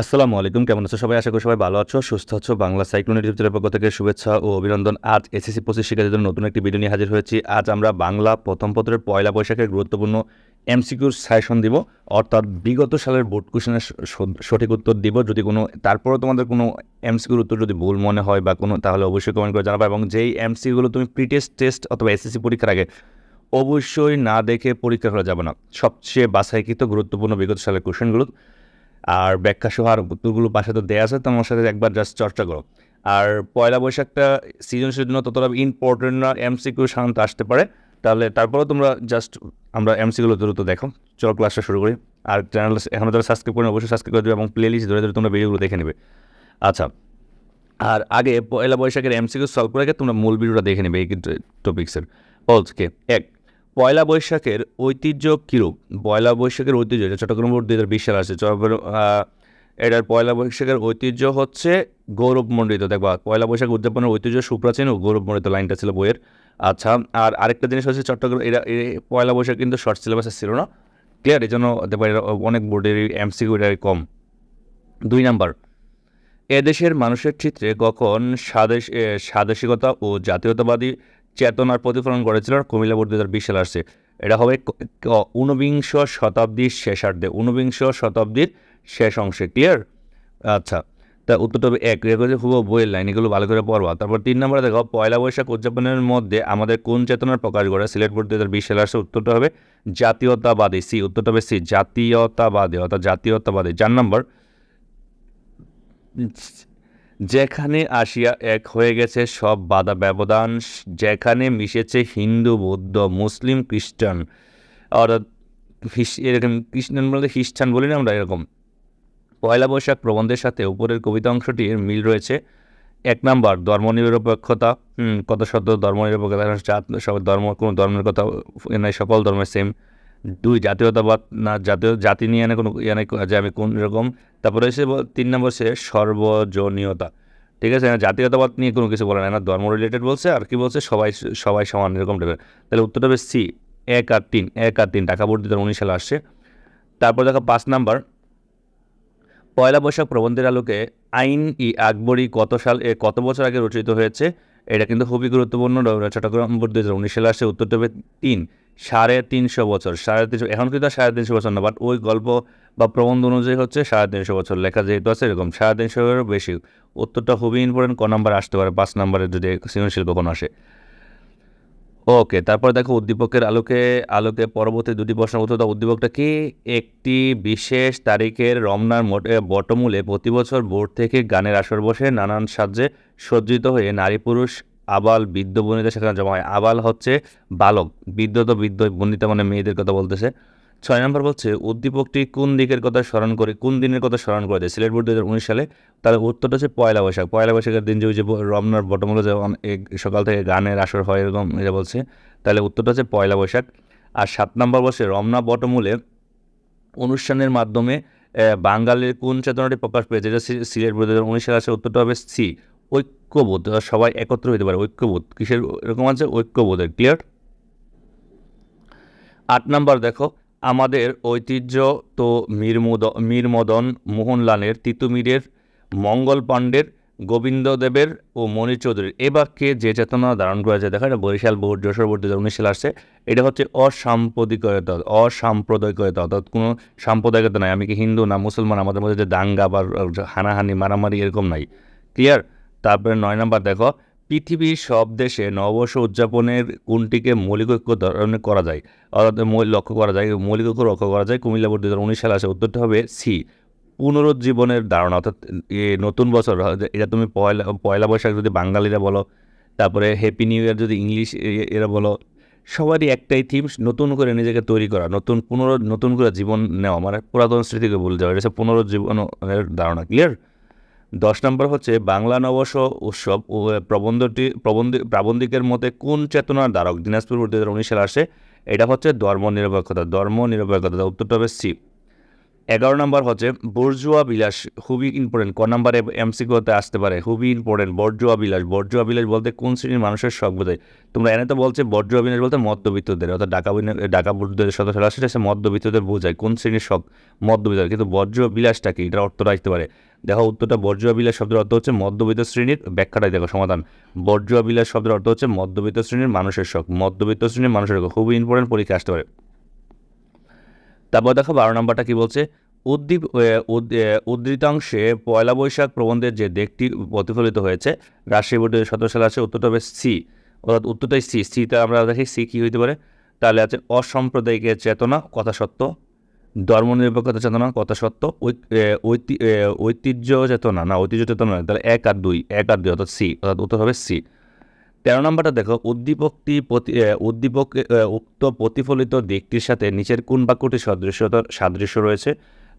আসসালামু আলাইকুম, কেমন আছো সবাই? আশা করি সবাই ভালো আছো, সুস্থ আছো। বাংলা সাইক্লোন ইউটিউব পক্ষ থেকে শুভেচ্ছা ও অভিনন্দন। আজ এসএসসি পঁচিশ শিক্ষার্থীদের জন্য নতুন একটি ভিডিও নিয়ে হাজির হয়েছি। আজ আমরা বাংলা প্রথম পত্রের পয়লা বৈশাখের গুরুত্বপূর্ণ এমসিকিউর সাজেশন দিব। অর্থাৎ বিগত সালের বোর্ড কোশ্চেনের সঠিক উত্তর দিব। যদি কোনো, তারপরেও তোমাদের কোনো এমসিকিউর উত্তর যদি ভুল মনে হয় বা কোনো, তাহলে অবশ্যই কমেন্ট করে জানাব। এবং যেই এমসিকিউগুলো তুমি প্রিটেস্ট টেস্ট অথবা এসএসসি পরীক্ষার আগে অবশ্যই না দেখে পরীক্ষা করা যাবে না। সবচেয়ে বাছাইকৃত গুরুত্বপূর্ণ বিগত সালের কোশ্চেনগুলো আর ব্যাখ্যা সহ আর উত্তরগুলো পাশে তো দেওয়া আছে তোমার সাথে একবার জাস্ট চর্চা করো। আর পয়লা বৈশাখটা সৃজনশীলের জন্য ততটা ইম্পর্টেন্ট না এমসিকিউ সাধারণত আসতে পারে। তাহলে তারপরেও তোমরা জাস্ট আমরা এমসিগুলো দ্রুত দেখো। চলো ক্লাসটা শুরু করি। আর চ্যানেল এখনও যারা সাবস্ক্রাইব করেন, অবশ্যই সাবস্ক্রাইব করে দেবে এবং প্লে লিস্ট ধরে ধরে তোমরা ভিডিওগুলো দেখে নেবে। আচ্ছা আর আগে পয়লা বৈশাখের এমসিকিউ সলভ করে আগে তোমরা মূল ভিডিওটা দেখে নেবে এই টপিক্সের ওকে এক পয়লা বৈশাখের ঐতিহ্য কীরূপ? পয়লা বৈশাখের ঐতিহ্য চট্টগ্রাম বোর্ড দুই হাজার বিশ সালে আসছে। এটার পয়লা বৈশাখের ঐতিহ্য হচ্ছে গৌরবমণ্ডিত। দেখবা, পয়লা বৈশাখ উদযাপনের ঐতিহ্য সুপ্রাচীন ও গৌরবমণ্ডিত লাইনটা ছিল বইয়ের। আচ্ছা আর আরেকটা জিনিস হচ্ছে চট্টগ্রাম, এরা পয়লা বৈশাখ কিন্তু শর্ট সিলেবাসে ছিল না। ক্লিয়ার? এই জন্য দেখবা অনেক বোর্ডের এমসিকিউ এটা কম। দুই নাম্বার, এদেশের মানুষের চিত্রে কখন স্বাদেশ স্বাদেশিকতা ও জাতীয়তাবাদী চেতনার প্রতিফলন করেছিল কুমিল্লা বোর্ড দু হাজার বিশ আসছে। এটা হবে ঊনবিংশ শতাব্দীর শেষার্ধে, ঊনবিংশ শতাব্দীর শেষ অংশে ক্লিয়ার আচ্ছা তা উত্তরটা হবে এক রেখে খুব বইয়ের লাইন এগুলো ভালো করে পড়বা। তারপর তিন নম্বরে দেখো, পয়লা বৈশাখ উদযাপনের মধ্যে আমাদের কোন চেতনার প্রকাশ করে সিলেট বোর্ড দু হাজার বিশ সালে আসছে, উত্তরটা হবে জাতীয়তাবাদী, সি, উত্তরটা হবে সি, জাতীয়তাবাদী, অর্থাৎ জাতীয়তাবাদী। চার নম্বর যেখানে আসিয়া এক হয়ে গেছে সব বাধা ব্যবধান, যেখানে মিশেছে হিন্দু, বৌদ্ধ, মুসলিম, খ্রিস্টান। অর্থাৎ এরকম খ্রিস্টান বলতে খ্রিস্টান বলি না আমরা এরকম। পয়লা বৈশাখ প্রবন্ধের সাথে উপরের কবিতা অংশটির মিল রয়েছে। এক নাম্বার, ধর্মনিরপেক্ষতা। কত শব্দ ধর্মনিরপেক্ষতা, সব ধর্ম, কোনো ধর্মের কথা নাই, সকল ধর্মের সেম দুই জাতীয়তাবাদ না, জাতীয় জাতি নিয়ে এনে কোনো ইয়ে যে আমি কোন রকম। তারপরে এসে তিন নম্বর সে সর্বজনীয়তা। ঠিক আছে, না, জাতীয়তাবাদ নিয়ে কোনো কিছু বলে না না, ধর্ম রিলেটেড বলছে, আর কি বলছে, সবাই সবাই সমান এরকম টাইপের। তাহলে উত্তরটা হবে সি, এক আর তিন, এক আর তিন বোর্ড দু হাজার উনিশ সালে আসছে। তারপর দেখো পাঁচ নাম্বার, পয়লা বৈশাখ প্রবন্ধের আলোকে আইন ই আকবরী কত সাল, এ কত বছর আগে রচিত হয়েছে? এটা কিন্তু খুবই গুরুত্বপূর্ণ চট্টগ্রাম বোর্ড দু হাজার উনিশ সালে আসছে উত্তরটা হবে তিন, সাড়ে তিনশো বছর, সাড়ে তিনশো, এখন কিন্তু সাড়ে তিনশো বছর না বাট ওই গল্প বা প্রবন্ধ অনুযায়ী হচ্ছে সাড়ে তিনশো বছর লেখা যেহেতু আছে এরকম, সাড়ে তিনশোরও বেশি, উত্তরটা খুবই ইম্পর্টেন্ট ক নাম্বার আসতে পারে, পাঁচ নাম্বারে যদি সৃজনশীল কখন আসে। ওকে তারপর দেখো উদ্দীপকের আলোকে আলোকে পরবর্তী দুটি প্রশ্ন উত্তর উদ্দীপকটা কি? একটি বিশেষ তারিখের রমনার বটমূলে প্রতি বছর বোর্ড থেকে গানের আসর বসে নানান সাহায্যে সজ্জিত হয়ে নারী পুরুষ, আবাল বৃদ্ধ বনিতা সেখানে জমা হয়। আবাল হচ্ছে বালক। বৃদ্ধ তো বৃদ্ধ, বনিতা মানে মেয়েদের কথা বলতেছে। ছয় নম্বর বলছে, উদ্দীপকটি কোন দিকের কথা স্মরণ করে, কোন দিনের কথা স্মরণ করে দেয়? সিলেট বোর্ড দু হাজার উনিশ সালে তাহলে উত্তরটা হচ্ছে পয়লা বৈশাখ। পয়লা বৈশাখের দিন যে ওই যে রমনার বটমূলে যে অন- এক- সকাল থেকে গানের আসর হয় এরকম এটা বলছে, তাহলে উত্তরটা হচ্ছে পয়লা বৈশাখ। আর সাত নম্বর বলছে, রমনা বটমূলে অনুষ্ঠানের মাধ্যমে বাঙালির কোন চেতনাটি প্রকাশ পেয়েছে? যেটা সিলেট বোর্ড দু হাজার উনিশ সালে আসে উত্তরটা হবে সি। ঐক্যবোধ সবাই একত্র হতে পারে, ঐক্যবোধ। কিসের এরকম আছে? ঐক্যবোধের ক্লিয়ার আট নাম্বার দেখো, আমাদের ঐতিহ্য তো মীরমুদ, মীরমদন মোহনলালের, তিতুমিরের মঙ্গল পাণ্ডের গোবিন্দদেবের ও মণি চৌধুরীর এ বাক্যে যে চেতনা ধারণ করা যায় দেখো এটা বরিশাল বোর্ড, যশোর বোর্ড দু উনিশ সালে আসছে। এটা হচ্ছে অসাম্প্রদায়িকতা অসাম্প্রদায়িকতা। অর্থাৎ কোনো সাম্প্রদায়িকতা নাই। আমি কি হিন্দু না মুসলমান? আমাদের মধ্যে যে দাঙ্গা বা হানাহানি, মারামারি এরকম নাই। ক্লিয়ার তারপরে নয় নাম্বার দেখো, পৃথিবীর সব দেশে নববর্ষ উদযাপনের কোনটিকে মৌলিক ঐক্য ধরনের করা যায়? অর্থাৎ লক্ষ্য করা যায়, মৌলিক ঐক্য লক্ষ্য করা যায় কুমিল্লা দু হাজার উনিশ সালে আসে, উত্তরটা হবে সি পুনরুজ্জীবনের ধারণা। অর্থাৎ নতুন বছর, হয় এটা তুমি পয়লা পয়লা বৈশাখ যদি বাঙালিরা বলো, তারপরে হ্যাপি নিউ ইয়ার যদি ইংলিশ এরা বলো, সবারই একটাই থিম নতুন করে নিজেকে তৈরি করা, নতুন পুনর নতুন করে জীবন নেওয়া। মানে পুরাতন স্মৃতিকে বলে যাওয়া, এটা হচ্ছে পুনরুজ্জীবনের ধারণা ক্লিয়ার দশ নম্বর হচ্ছে, বাংলা নববর্ষ উৎসব প্রবন্ধটি, প্রবন্ধ, প্রাবন্ধিকের মতে কোন চেতনার দ্বারক দিনাজপুর দু হাজার উনিশ সালে আসে? এটা হচ্ছে ধর্ম নিরপেক্ষতা ধর্ম নিরপেক্ষতা উত্তরটা হবে সি। এগারো নম্বর হচ্ছে, বর্জুয়া বিলাস খুবই ইম্পর্টেন্ট ক নাম্বারে এমসিকিউতে আসতে পারে, খুবই ইম্পর্টেন্ট বর্জুয়া বিলাস বর্জুয়া বিলাস বলতে কোন শ্রেণির মানুষের শখ বোঝায় তোমরা এনে তো বলছে, বর্জুয়া বিলাস বলতে মধ্যবিত্তদের, অর্থাৎ ডাকা ডাকা বুদ্ধদের সদস্য আসলে সে মধ্যবিত্তদের বোঝায় কোন শ্রেণির শখ মধ্যবিত্ত কিন্তু বর্জুয়া বিলাসটা কি? এটার অর্থ রাখতে পারে। দেখো উত্তরটা বর্জুয়া বিলাস শব্দের অর্থ হচ্ছে মধ্যবিত্ত শ্রেণির, ব্যাখ্যাটাই দেখো, সমাধান। বর্জুয়া বিলাস শব্দের অর্থ হচ্ছে মধ্যবিত্ত শ্রেণির মানুষের শখ। মধ্যবিত্ত শ্রেণির মানুষের শখ, খুবই ইম্পর্টেন্ট পরীক্ষা আসতে পারে। তারপর দেখো বারো নম্বরটা কি বলছে? উদ্দীপ উদ্ধৃতাংশে পয়লা বৈশাখ প্রবন্ধের যে দিকটি প্রতিফলিত হয়েছে রাজশাহী বোর্ডের সতেরো সালে আছে, উত্তরটা হবে সি। অর্থাৎ উত্তরটাই সি। সিতে আমরা দেখি সি কী হইতে পারে? তাহলে আছে অসাম্প্রদায়িক চেতনা কথা সত্য ধর্মনিরপেক্ষতা চেতনা, কথা সত্য ঐতিহ্য চেতনা, না, ঐতিহ্য চেতনা তাহলে এক আর দুই, এক আর দুই অর্থাৎ সি, অর্থাৎ উত্তর হবে সি। তেরো নম্বরটা দেখো, উদ্দীপকটি প্রতি উদ্দীপক উক্ত প্রতিফলিত দিকটির সাথে নিচের কোন বাক্যটি সদৃশ্যতা, সাদৃশ্য রয়েছে?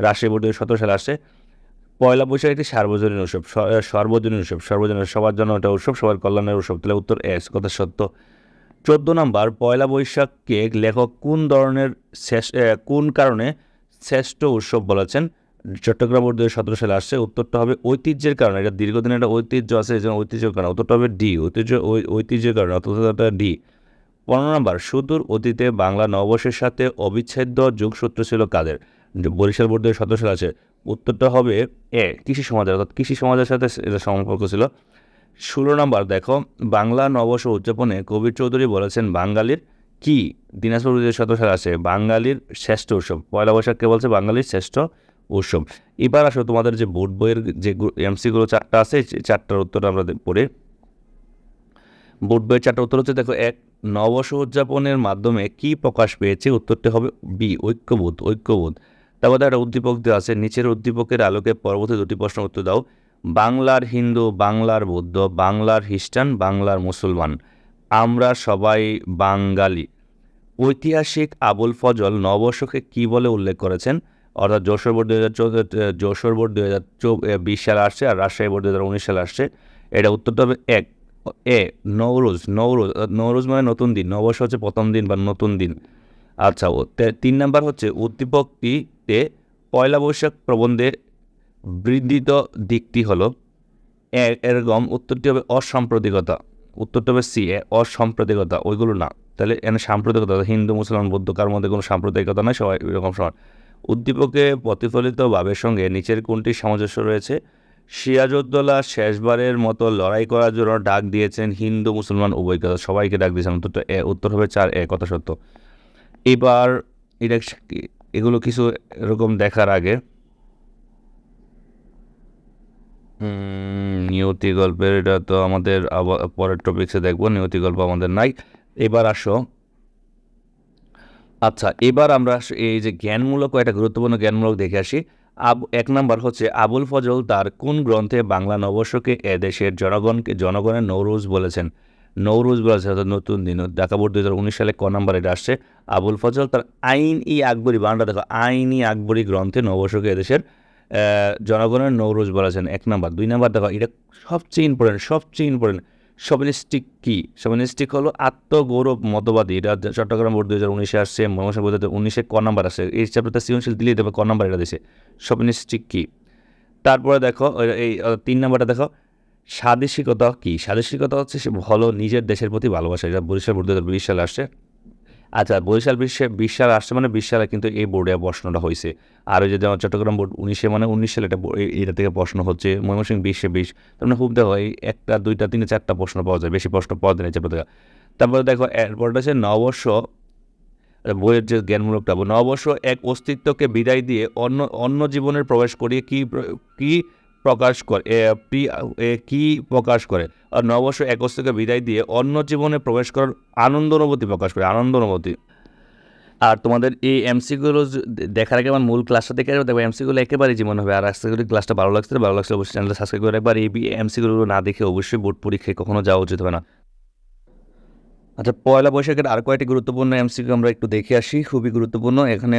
রাজশাহী বোর্ডের সতেরো সালে আসে পয়লা বৈশাখ একটি সার্বজনীন উৎসব সর্বজনীন উৎসব, সর্বজনীন সবার জন্য এটা উৎসব, সবার কল্যাণের উৎসব, তাহলে উত্তর এস, কথা সত্য। চোদ্দ নম্বর, পয়লা বৈশাখকে লেখক কোন ধরনের শেষ কোন কারণে শ্রেষ্ঠ উৎসব বলেছেন। চট্টগ্রাম বোর্ড দু সতেরো সালে আসছে। উত্তরটা হবে ঐতিহ্যের কারণে। এটা দীর্ঘদিন একটা ঐতিহ্য আছে জন্য ঐতিহ্যের কারণে। উত্তরটা হবে ডি। ঐতিহ্য ঐতিহ্যের কারণে, অর্থাৎ ডি। পনেরো নম্বর, সুদূর অতীতে বাংলা নববর্ষের সাথে অবিচ্ছেদ্য যোগসূত্র ছিল কাদের? বরিশাল বোর্ড দু সতেরো সালে আছে। উত্তরটা হবে এ, কৃষি সমাজের। অর্থাৎ কৃষি সমাজের সাথে এটা সম্পর্ক ছিল। ষোলো নম্বর, দেখো, বাংলা নববর্ষ উদযাপনে কবির চৌধুরী বলেছেন, বাঙালির কি দিনাজপুর সতেরো সালে আছে? বাঙালির শ্রেষ্ঠ উৎসব। পয়লা বৈশাখকে বলছে? বাঙালির শ্রেষ্ঠ উৎসব। এবার আসো তোমাদের যে বোর্ড বইয়ের যে এমসিগুলো চারটা আছে চারটার উত্তর আমরা পড়ে। বোর্ড বইয়ের চারটা উত্তর হচ্ছে, দেখো, এক নববর্ষ উদযাপনের মাধ্যমে কি প্রকাশ পেয়েছে? উত্তরটি হবে বি ঐক্যবোধ ঐক্যবোধ। তারপর একটা উদ্দীপক দেওয়া আছে, নিচের উদ্দীপকের আলোকে পরবর্তী দুটি প্রশ্ন উত্তর দাও। বাংলার হিন্দু, বাংলার বৌদ্ধ, বাংলার খ্রিস্টান, বাংলার মুসলমান। আমরা সবাই বাঙালি। ঐতিহাসিক আবুল ফজল নববর্ষকে কী বলে উল্লেখ করেছেন? অর্থাৎ যশোর বোর্ড দু হাজার চৌদ্দ যশোর বোর্ড দু হাজার বিশ সালে আসছে আর রাজশাহী বোর্ড দু হাজার উনিশ সালে আসছে। এটা উত্তরটা হবে এক এ নৌরোজ অর্থাৎ নৌরোজ মানে নতুন দিন নববর্ষ হচ্ছে প্রথম দিন বা নতুন দিন। আচ্ছা ও তিন নাম্বার হচ্ছে উদ্দীপকটিতে পয়লা বৈশাখ প্রবন্ধে বৃদ্ধিত দিকটি হলো এরকম উত্তরটি হবে অসাম্প্রদায়িকতা উত্তরটা হবে সি এ, অসাম্প্রদায়িকতা ওইগুলো না। তাহলে এখানে সাম্প্রদায়িকতা হিন্দু, মুসলমান, বৌদ্ধ, কার মধ্যে কোনো সাম্প্রদায়িকতা নয় সবাই এরকম সমান। উদ্দীপকে প্রতিফলিত ভাবের সঙ্গে নিচের কোনটি সামঞ্জস্য রয়েছে? সিরাজউদ্দৌলা শেষবারের মতো লড়াই করার জন্য ডাক দিয়েছেন হিন্দু, মুসলমান উভয়কে সবাইকে ডাক দিয়েছেন। উত্তরটা এ উত্তর হবে চার, এ কথা সত্য। এবার এটা এগুলো কিছু এরকম দেখার আগে নিয়তি গল্পের এটা তো আমাদের আবার পরের টপিক্সে দেখব। নিয়তি গল্প আমাদের নাই। এবার আসো। আচ্ছা এবার আমরা এই যে জ্ঞানমূলক একটা গুরুত্বপূর্ণ জ্ঞানমূলক দেখে আসি। আব, এক নাম্বার হচ্ছে, আবুল ফজল তার কোন গ্রন্থে বাংলা নববর্ষকে এদেশের জনগণকে, জনগণের নৌরুজ বলেছেন? নৌরুজ বলেছেন অর্থাৎ নতুন দিন ঢাকা বোর্ড দু হাজার উনিশ সালে ক নাম্বার এটা আসছে। আবুল ফজল তার আইন ই আকবরী বাংলা, দেখো, আইন ই আকবরী গ্রন্থে নববর্ষকে এদেশের জনগণের নৌরোজ বলেছেন, এক নাম্বার। দুই নাম্বার, দেখো, এটা সবচেয়ে ইম্পর্টেন্ট সবচেয়ে ইম্পর্টেন্ট সবিনিস্টিক কী? সবিনিস্টিক হলো আত্মগৌরব মতবাদী। এটা চট্টগ্রাম বোর্ড দু হাজার উনিশে আসছে ময়মনসিংহ বোর্ড দু উনিশে ক নাম্বার আসে এই চ্যাপ্টারটা সৃজনশীল দিলেই দেবে, ক নাম্বার এটা দিছে। সবিনিস্টিক কি? তারপরে দেখো এই তিন নাম্বারটা দেখো। স্বাদেশিকতা কী? স্বাদেশিকতা হচ্ছে সে ভালো নিজের দেশের প্রতি ভালোবাসা। এটা বরিশাল বোর্ড দু হাজার বিশ সালে আসছে। আচ্ছা বরিশাল বিশ্বে বিশ সালে আসছে মানে বিশ সালে কিন্তু এই বোর্ডে প্রশ্নটা হয়েছে। আর ওই যে যেমন চট্টগ্রাম বোর্ড উনিশে মানে উনিশ সালে এটা এটা থেকে প্রশ্ন হচ্ছে, ময়মনসিংহ বিশে বিশ। তার মানে খুব দেখো, এই একটা, দুইটা, তিনটা, চারটা প্রশ্ন পাওয়া যায়, বেশি প্রশ্ন পাওয়া যায় না তারপরে দেখো এরপরটা হচ্ছে নববর্ষ বইয়ের যে জ্ঞানমূলকটা, নববর্ষ এক অস্তিত্বকে বিদায় দিয়ে অন্য অন্য জীবনের প্রবেশ করিয়ে কি কি প্রকাশ করে কি প্রকাশ করে? আর নববর্ষ একশ থেকে বিদায় দিয়ে অন্য জীবনে প্রবেশ করার আনন্দ অনুভূতি প্রকাশ করে, আনন্দ অনুভূতি। আর তোমাদের এই এমসিগুলো দেখার আগে আমার মূল ক্লাসটা দেখে যাবে দেখো এমসিগুলো একেবারে জীবন হবে। আর আজকে যদি ক্লাসটা ভালো লাগছে ভালো লাগছে, অবশ্যই চ্যানেলটা সাবস্ক্রাইব করে একবার এই এমসিগুলো না দেখে অবশ্যই বোর্ড পরীক্ষায় কখনো যাওয়া উচিত হবে না। আচ্ছা পয়লা বৈশাখের আর কয়েকটি গুরুত্বপূর্ণ এমসিকিউ আমরা একটু দেখে আসি, খুবই গুরুত্বপূর্ণ। এখানে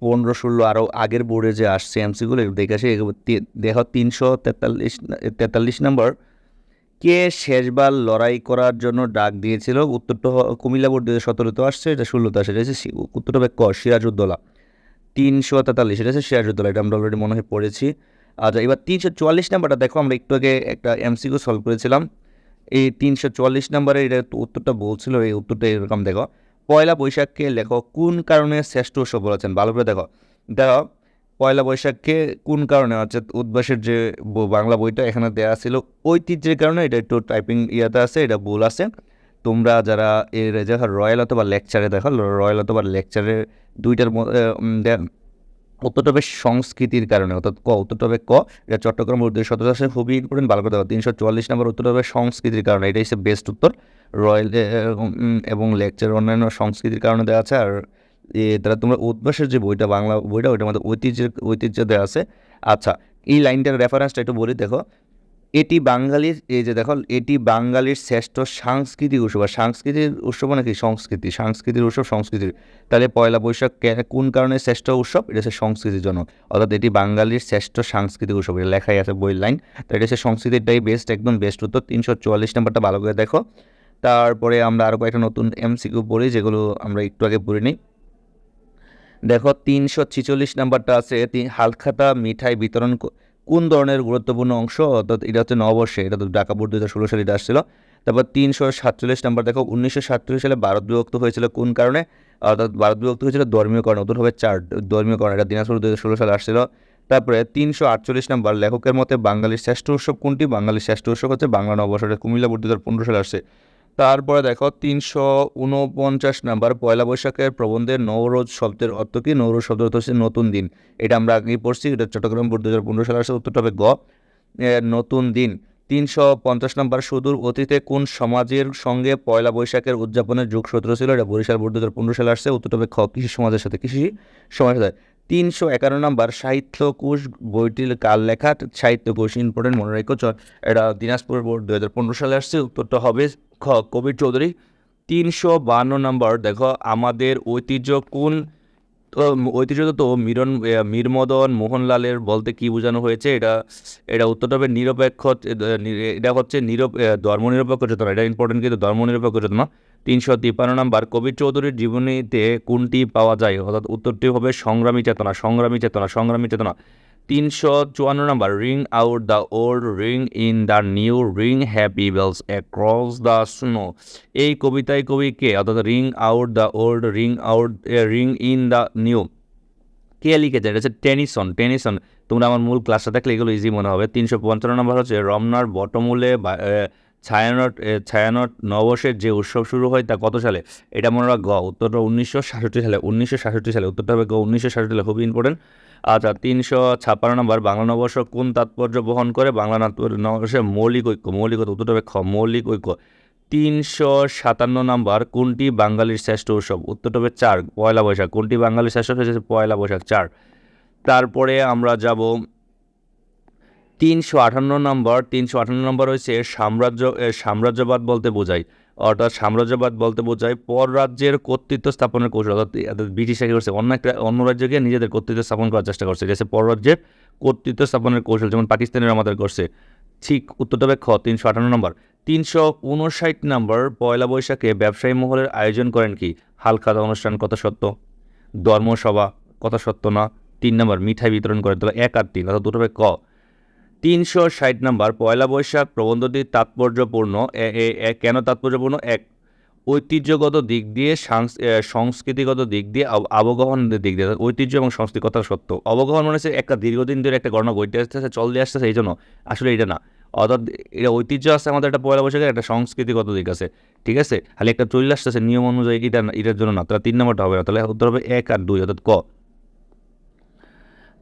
পনেরো, ষোলো, আরও আগের বোর্ডে যে আসছে এমসিগুলো একটু দেখে আসি। দেখো, তিনশো তেতাল্লিশ তেতাল্লিশ নম্বর। কে শেষবার লড়াই করার জন্য ডাক দিয়েছিল? উত্তরটা কুমিল্লা বোর্ড দু হাজার সতেরোতে আসছে, এটা ষোলোতে আসছে এটা হচ্ছে উত্তরটা হবে ক, সিরাজউদ্দৌলা। তিনশো তেতাল্লিশ, এটা হচ্ছে সিরাজউদ্দৌলা, এটা আমরা অলরেডি মনে হয় পড়েছি। আচ্ছা এবার তিনশো চুয়াল্লিশ নাম্বারটা দেখো, আমরা একটু আগে একটা এমসিকিউ সলভ করেছিলাম। এই তিনশো চুয়াল্লিশ নাম্বারে এটা উত্তরটা বলছিল, এই উত্তরটা এরকম দেখো। পয়লা বৈশাখকে লেখো, কোন কারণে শ্রেষ্ঠ উৎসব বলেছেন? ভালো করে দেখো। দেখো, পয়লা বৈশাখকে কোন কারণে, অর্থাৎ উদ্বাসের যে বাংলা বইটা এখানে দেওয়া ছিল, ঐতিহ্যের কারণে, এটা একটু টাইপিং ইয়াতে আছে, এটা ভুল আছে। তোমরা যারা এর, দেখো রয়্যাল অথবা লেকচারে দেখো রয়্যাল অথবা লেকচারের দুইটার ম- এ, উম, দে- উত্তরটা হবে সংস্কৃতির কারণে অর্থাৎ ক উত্তরটা হবে ক এটা চট্টগ্রাম উর্দু সতেরো আসে খুবই ইম্পর্টেন্ট ভালো করে দেখো তিনশো চুয়াল্লিশ নম্বর উত্তরটা হবে সংস্কৃতির কারণে এটাই হচ্ছে বেস্ট উত্তর। রয়্যাল এবং লেকচার অন্যান্য সংস্কৃতির কারণে দেওয়া আছে আর দ্বারা তোমরা উদ্বাসের যে বইটা বাংলা বইটা ওইটা আমাদের ঐতিহ্যের ঐতিহ্য দেওয়া আছে। আচ্ছা এই লাইনটার রেফারেন্সটা একটু বলি দেখো এটি বাঙালির, এই যে দেখো, এটি বাঙালির শ্রেষ্ঠ সাংস্কৃতিক উৎসব। আর সাংস্কৃতিক উৎসব নাকি সংস্কৃতি। সাংস্কৃতিক উৎসব সংস্কৃতির। তাহলে পয়লা বৈশাখ কোন কারণে শ্রেষ্ঠ উৎসব? এটা হচ্ছে সংস্কৃতির জন্য অর্থাৎ এটি বাঙালির শ্রেষ্ঠ সাংস্কৃতিক উৎসব। এটা লেখাই আছে বইয়ের লাইন। তো এটা হচ্ছে সংস্কৃতিটাই বেস্ট একদম বেস্ট উত্তর। তিনশো চুয়াল্লিশ নাম্বারটা ভালো করে দেখো। তারপরে আমরা আরও কয়েকটা নতুন এমসিকিউ পড়ি, যেগুলো আমরা একটু আগে পড়ে নিই। দেখো, তিনশো ছিচল্লিশ নাম্বারটা আছে হালখাতা মিঠাই বিতরণ কোন ধরনের গুরুত্বপূর্ণ অংশ? অর্থাৎ এটা হচ্ছে নববর্ষে, এটা তো ঢাকা বোর্ড দু হাজার ষোলো সালে এটা আসছিল। তারপর তিনশো সাতচল্লিশ নাম্বার, দেখো, উনিশশো সাতচল্লিশ সালে ভারত বিভক্ত হয়েছিল কোন কারণে? অর্থাৎ ভারত বিভক্ত হয়েছিল ধর্মীয় কারণে উত্তর হবে চার ধর্মীয় কারণে এটা দিনাজপুর দু হাজার ষোলো সালে আসছিল। তারপরে তিনশো আটচল্লিশ নাম্বার, লেখকের মতে বাঙালির শ্রেষ্ঠ উৎসব কোনটি? বাঙালির শ্রেষ্ঠ উৎসব হচ্ছে বাংলা নববর্ষ, এটা কুমিল্লা বোর্ড দু হাজার পনেরো সালে আসছে। তারপরে দেখো তিনশো উনপঞ্চাশ নাম্বার পয়লা বৈশাখের প্রবন্ধে নৌরোজ শব্দের অর্থ কি? নৌরোজ শব্দের অর্থ হচ্ছে নতুন দিন। এটা আমরা আগেই পড়ছি, এটা চট্টগ্রাম দু হাজার পনেরো সালে আসে উত্তরটা হবে গ। নতুন দিন। তিনশো পঞ্চাশ নাম্বার সুদূর অতীতে কোন সমাজের সঙ্গে পয়লা বৈশাখের উদযাপনের যোগসূত্র ছিল? এটা বরিশাল বোর্ড দু হাজার পনেরো সালে আসছে, উত্তরটা হবে খ। কৃষি সমাজের সাথে, কৃষি সমাজের সাথে। তিনশো একান্ন নাম্বার সাহিত্যকোষ বইটির কাল লেখা সাহিত্যকোষ ইম্পর্টেন্ট, মনে রেখো এটা দিনাজপুর বোর্ড দু হাজার পনেরো সালে আসছে, উত্তরটা হবে খ, কবির চৌধুরী। তিনশো বান্ন নম্বর, দেখো, আমাদের ঐতিহ্য কোন, তো, ঐতিহ্য তো মিরন মীরমদন, মোহনলালের বলতে কি বোঝানো হয়েছে? এটা এটা উত্তরটা হবে নিরপেক্ষ এটা হচ্ছে নিরপ ধর্মনিরপেক্ষ চেতনা। এটা ইম্পর্টেন্ট কিন্তু ধর্মনিরপেক্ষ চেতনা। তিনশো তিপ্পান্ন নাম্বার, কবির চৌধুরীর জীবনীতে কোনটি পাওয়া যায়? অর্থাৎ উত্তরটি হবে সংগ্রামী চেতনা সংগ্রামী চেতনা সংগ্রামী চেতনা। তিনশো চুয়ান্ন number ring out the old ring in the new ring happy bells across the snow এই কবিতায় কবিকে অর্থাৎ ring out the old ring out ring in the new কে লিখেছে এটা হচ্ছে টেনিসন টেনিসন তোমরা আমার মূল ক্লাসটা দেখলে এগুলো ইজি মনে হবে। তিনশো পঞ্চান্ন নম্বর হচ্ছে রমনার বটমূলে ছায়ানট ছায়ানট নববর্ষের যে উৎসব শুরু হয় তা কত সালে? এটা মনে রাখ গ উত্তরটা উনিশশো সাতষট্টি সালে, উনিশশো সাতষট্টি সালে, উত্তরটা হবে গ উনিশশো সাতষট্টি সালে খুবই ইম্পর্টেন্ট আচ্ছা তিনশো ছাপ্পান্ন নম্বর বাংলা নববর্ষ কোন তাৎপর্য বহন করে? বাংলা নববর্ষের মৌলিক ঐক্য, মৌলিক উত্তরটা খ, মৌলিক ঐক্য। তিনশো সাতান্ন নম্বর কোনটি বাঙালির শ্রেষ্ঠ উৎসব? উত্তরটা হবে চার, পয়লা বৈশাখ। কোনটি বাঙালির শ্রেষ্ঠ উৎসব? পয়লা বৈশাখ, চার। তারপরে আমরা যাব তিনশো আটান্ন নম্বর। তিনশো আটান্ন নম্বর হচ্ছে সাম্রাজ্য সাম্রাজ্যবাদ বলতে বোঝায়। অর্থাৎ সাম্রাজ্যবাদ বলতে বোঝায় পর রাজ্যের কর্তৃত্ব স্থাপনের কৌশল, অর্থাৎ অর্থাৎ ব্রিটিশ কি করছে অন্য একটা, অন্য রাজ্যকে নিজেদের কর্তৃত্ব স্থাপন করার চেষ্টা করছে। যেসে পর রাজ্যের কর্তৃত্ব স্থাপনের কৌশল যেমন পাকিস্তানের আমাদের করছে, ঠিক উত্তরটা খ তিনশো আটান্ন নম্বর। তিনশো উনষাট নম্বর পয়লা বৈশাখে ব্যবসায়ী মহলের আয়োজন করেন কি? হালখাতা অনুষ্ঠান, কথা সত্য। ধর্মসভা, কথা সত্য না। তিন নম্বর, মিঠাই বিতরণ করেন, তাহলে এক আর তিন, অর্থাৎ দুটো ক তিনশো ষাট নম্বর পয়লা বৈশাখ প্রবন্ধটি তাৎপর্যপূর্ণ কেন তাৎপর্যপূর্ণ? এক, ঐতিহ্যগত দিক দিয়ে সাংস- সংস্কৃতিগত দিক দিয়ে আব- আবগাহনের দিক দিয়ে, ঐতিহ্য এবং সংস্কৃতি কথা সত্য। অবগহন মানে হচ্ছে একটা দীর্ঘদিন ধরে একটা গণনা বইতে আসতেছে চল দিয়ে আসতেছে এই জন্য আসলে এটা না। অর্থাৎ এটা ঐতিহ্য আছে আমাদের একটা পয়লা বৈশাখের, একটা সংস্কৃতিগত দিক আছে। ঠিক আছে? খালি একটা চলে আসতেছে নিয়ম অনুযায়ী এটা এটার জন্য না, তাহলে তিন নম্বরটা হবে না, তাহলে উত্তর হবে এক আর দুই, অর্থাৎ ক।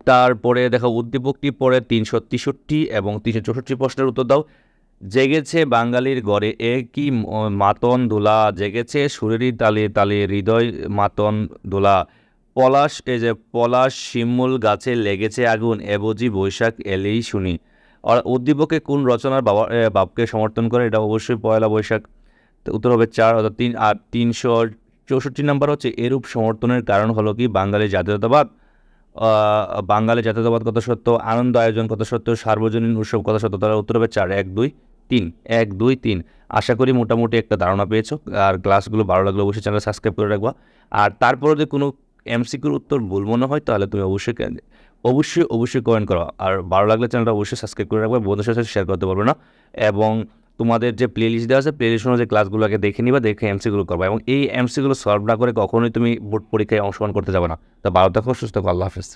তারপরে দেখো উদ্দীপকটি পরে তিনশো তেষট্টি এবং তিনশো চৌষট্টি প্রশ্নের উত্তর দাও। জেগেছে বাঙালির গড়ে এ কি মাতন দোলা। জেগেছে সুরেরই তালে তালে হৃদয় মাতন দোলা। পলাশ, এই যে পলাশ শিমুল গাছে লেগেছে আগুন, এবজি বৈশাখ এলেই শুনি। আর উদ্দীপকে কোন রচনার বাবা বাপকে সমর্থন করে? এটা অবশ্যই পয়লা বৈশাখ। উত্তর হবে চার অর্থাৎ তিন, আর তিনশো চৌষট্টি নাম্বার হচ্ছে এরূপ সমর্থনের কারণ হলো কি? বাঙালি জাতীয়তাবাদ। বাঙালি জাতীয়তাবাদ কত সত্য, আনন্দ আয়োজন কত সত্য, সার্বজনীন উৎসব কত সত্য তারা উত্তর হবে চার, এক, দুই, তিন, এক, দুই, তিন। আশা করি মোটামুটি একটা ধারণা পেয়েছ, আর ক্লাসগুলো ভালো লাগলে অবশ্যই চ্যানেল সাবস্ক্রাইব করে রাখবা। আর তারপরে যদি কোনো এমসিকিউর উত্তর ভুল মনে হয়, তাহলে তুমি অবশ্যই অবশ্যই অবশ্যই কমেন্ট করো। আর ভালো লাগলে চ্যানেলটা অবশ্যই সাবস্ক্রাইব করে রাখবে, বন্ধুদের সাথে শেয়ার করতে পারবে না। এবং তোমাদের যে প্লে লিস্ট দেওয়া আছে প্লে লিস্ট অনুযায়ী ক্লাসগুলোকে দেখে নিবা, দেখে এমসিগুলো করবা এবং এই এমসিগুলো সলভ না করে কখনোই তুমি বোর্ড পরীক্ষায় অংশগ্রহণ করতে যাবে না। তো ভালো থাকো, সুস্থ থাকো, আল্লাহ হাফেজ।